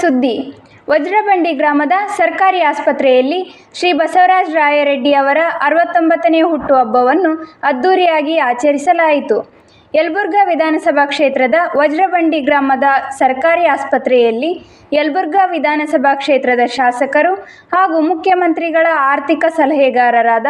ಸುದ್ದಿ. ವಜ್ರಬಂಡಿ ಗ್ರಾಮದ ಸರ್ಕಾರಿ ಆಸ್ಪತ್ರೆಯಲ್ಲಿ ಶ್ರೀ ಬಸವರಾಜ ರಾಯರೆಡ್ಡಿ ಅವರ ಅರವತ್ತೊಂಬತ್ತನೇ ಹುಟ್ಟುಹಬ್ಬವನ್ನು ಅದ್ಧೂರಿಯಾಗಿ ಆಚರಿಸಲಾಯಿತು. ಯಲಬುರ್ಗಾ ವಿಧಾನಸಭಾ ಕ್ಷೇತ್ರದ ವಜ್ರಬಂಡಿ ಗ್ರಾಮದ ಸರ್ಕಾರಿ ಆಸ್ಪತ್ರೆಯಲ್ಲಿ ಯಲಬುರ್ಗಾ ವಿಧಾನಸಭಾ ಕ್ಷೇತ್ರದ ಶಾಸಕರು ಹಾಗೂ ಮುಖ್ಯಮಂತ್ರಿಗಳ ಆರ್ಥಿಕ ಸಲಹೆಗಾರರಾದ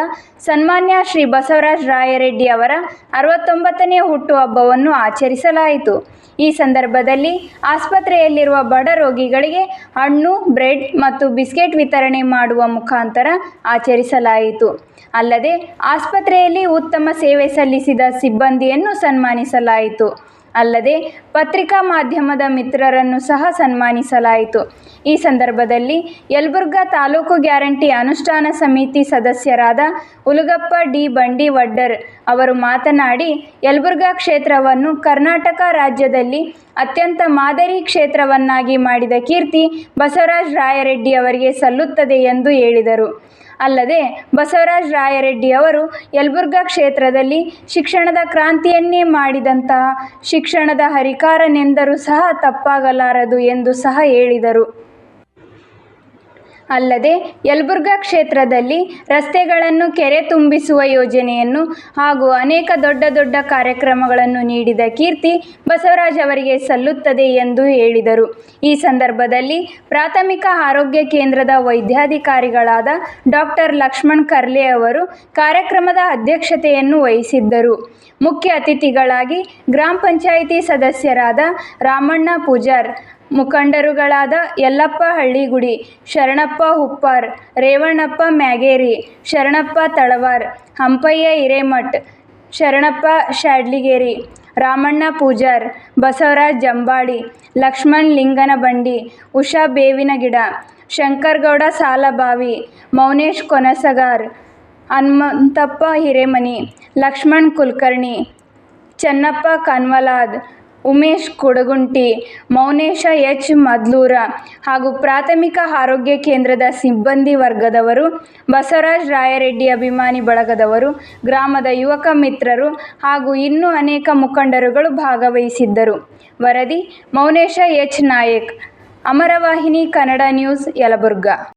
ಸನ್ಮಾನ್ಯ ಶ್ರೀ ಬಸವರಾಜ್ ರಾಯರೆಡ್ಡಿ ಅವರ ಅರವತ್ತೊಂಬತ್ತನೇ ಹುಟ್ಟುಹಬ್ಬವನ್ನು ಆಚರಿಸಲಾಯಿತು. ಈ ಸಂದರ್ಭದಲ್ಲಿ ಆಸ್ಪತ್ರೆಯಲ್ಲಿರುವ ಬಡ ರೋಗಿಗಳಿಗೆ ಹಣ್ಣು, ಬ್ರೆಡ್ ಮತ್ತು ಬಿಸ್ಕೆಟ್ ವಿತರಣೆ ಮಾಡುವ ಮುಖಾಂತರ ಆಚರಿಸಲಾಯಿತು. ಅಲ್ಲದೆ ಆಸ್ಪತ್ರೆಯಲ್ಲಿ ಉತ್ತಮ ಸೇವೆ ಸಲ್ಲಿಸಿದ ಸಿಬ್ಬಂದಿಯನ್ನು ಸನ್ಮಾನಿಸಲಾಯಿತು. ಅಲ್ಲದೆ ಪತ್ರಿಕಾ ಮಾಧ್ಯಮದ ಮಿತ್ರರನ್ನು ಸಹ ಸನ್ಮಾನಿಸಲಾಯಿತು. ಈ ಸಂದರ್ಭದಲ್ಲಿ ಯಲಬುರ್ಗಾ ತಾಲೂಕು ಗ್ಯಾರಂಟಿ ಅನುಷ್ಠಾನ ಸಮಿತಿ ಸದಸ್ಯರಾದ ಉಲುಗಪ್ಪ ಡಿ ಬಂಡಿ ವಡ್ಡರ್ ಅವರು ಮಾತನಾಡಿ, ಯಲಬುರ್ಗಾ ಕ್ಷೇತ್ರವನ್ನು ಕರ್ನಾಟಕ ರಾಜ್ಯದಲ್ಲಿ ಅತ್ಯಂತ ಮಾದರಿ ಕ್ಷೇತ್ರವನ್ನಾಗಿ ಮಾಡಿದ ಕೀರ್ತಿ ಬಸವರಾಜ ರಾಯರೆಡ್ಡಿ ಅವರಿಗೆ ಸಲ್ಲುತ್ತದೆ ಎಂದು ಹೇಳಿದರು. ಅಲ್ಲದೆ ಬಸವರಾಜ ರಾಯರೆಡ್ಡಿ ಅವರು ಯಲಬುರ್ಗಾ ಕ್ಷೇತ್ರದಲ್ಲಿ ಶಿಕ್ಷಣದ ಕ್ರಾಂತಿಯನ್ನೇ ಮಾಡಿದಂತಹ ಶಿಕ್ಷಣದ ಹರಿಕಾರನೆಂದರೂ ಸಹ ತಪ್ಪಾಗಲಾರದು ಎಂದು ಸಹ ಹೇಳಿದರು. ಅಲ್ಲದೆ ಯಲಬುರ್ಗಾ ಕ್ಷೇತ್ರದಲ್ಲಿ ರಸ್ತೆಗಳನ್ನು ಕೆರೆ ತುಂಬಿಸುವ ಯೋಜನೆಯನ್ನು ಹಾಗೂ ಅನೇಕ ದೊಡ್ಡ ದೊಡ್ಡ ಕಾರ್ಯಕ್ರಮಗಳನ್ನು ನೀಡಿದ ಕೀರ್ತಿ ಬಸವರಾಜ್ ಅವರಿಗೆ ಸಲ್ಲುತ್ತದೆ ಎಂದು ಹೇಳಿದರು. ಈ ಸಂದರ್ಭದಲ್ಲಿ ಪ್ರಾಥಮಿಕ ಆರೋಗ್ಯ ಕೇಂದ್ರದ ವೈದ್ಯಾಧಿಕಾರಿಗಳಾದ ಡಾಕ್ಟರ್ ಲಕ್ಷ್ಮಣ್ ಕರ್ಲೆ ಅವರು ಕಾರ್ಯಕ್ರಮದ ಅಧ್ಯಕ್ಷತೆಯನ್ನು ವಹಿಸಿದ್ದರು. ಮುಖ್ಯ ಅತಿಥಿಗಳಾಗಿ ಗ್ರಾಮ ಪಂಚಾಯಿತಿ ಸದಸ್ಯರಾದ ರಾಮಣ್ಣ ಪೂಜಾರ್ ಮುಖಂಡರುಗಳಾದ ಯಲ್ಲಪ್ಪ ಹಳ್ಳಿಗುಡಿ, ಶರಣಪ್ಪ ಹುಪ್ಪಾರ್, ರೇವಣ್ಣಪ್ಪ ಮ್ಯಾಗೇರಿ, ಶರಣಪ್ಪ ತಳವಾರ್, ಹಂಪಯ್ಯ ಹಿರೇಮಠ್, ಶರಣಪ್ಪ ಶಾಡ್ಲಿಗೇರಿ, ರಾಮಣ್ಣ ಪೂಜಾರ್, ಬಸವರಾಜ್ ಜಂಬಾಳಿ ಲಕ್ಷ್ಮಣ್ ಲಿಂಗನಬಂಡಿ, ಉಷಾ ಬೇವಿನಗಿಡ, ಶಂಕರಗೌಡ ಸಾಲಬಾವಿ, ಮೌನೇಶ್ ಕೊನಸಗಾರ್, ಹನುಮಂತಪ್ಪ ಹಿರೇಮನಿ, ಲಕ್ಷ್ಮಣ್ ಕುಲಕರ್ಣಿ, ಚನ್ನಪ್ಪ ಕನ್ವಲಾದ್ ಉಮೇಶ್ ಕೊಡಗುಂಟಿ, ಮೌನೇಶ ಎಚ್. ಮದ್ಲೂರ ಹಾಗೂ ಪ್ರಾಥಮಿಕ ಆರೋಗ್ಯ ಕೇಂದ್ರದ ಸಿಬ್ಬಂದಿ ವರ್ಗದವರು, ಬಸವರಾಜ್ ರಾಯರೆಡ್ಡಿ ಅಭಿಮಾನಿ ಬಳಗದವರು, ಗ್ರಾಮದ ಯುವಕ ಮಿತ್ರರು ಹಾಗೂ ಇನ್ನೂ ಅನೇಕ ಮುಖಂಡರುಗಳು ಭಾಗವಹಿಸಿದ್ದರು. ವರದಿ ಮೌನೇಶ ಎಚ್. ನಾಯಕ್, ಅಮರವಾಹಿನಿ ಕನ್ನಡ ನ್ಯೂಸ್ ಯಲಬುರ್ಗಾ.